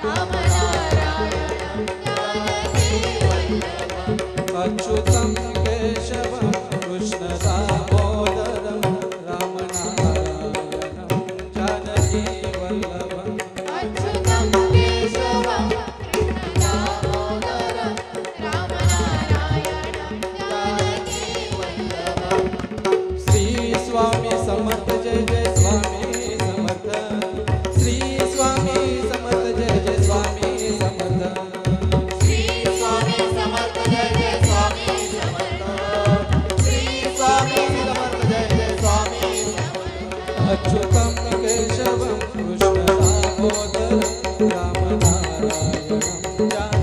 Amen.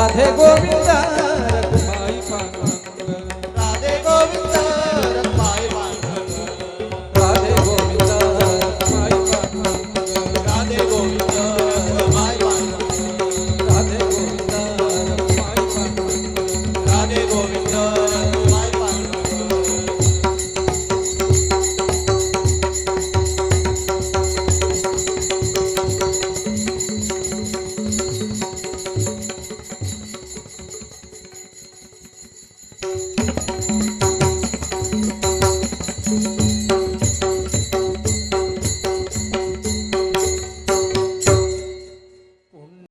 Radhe Govinda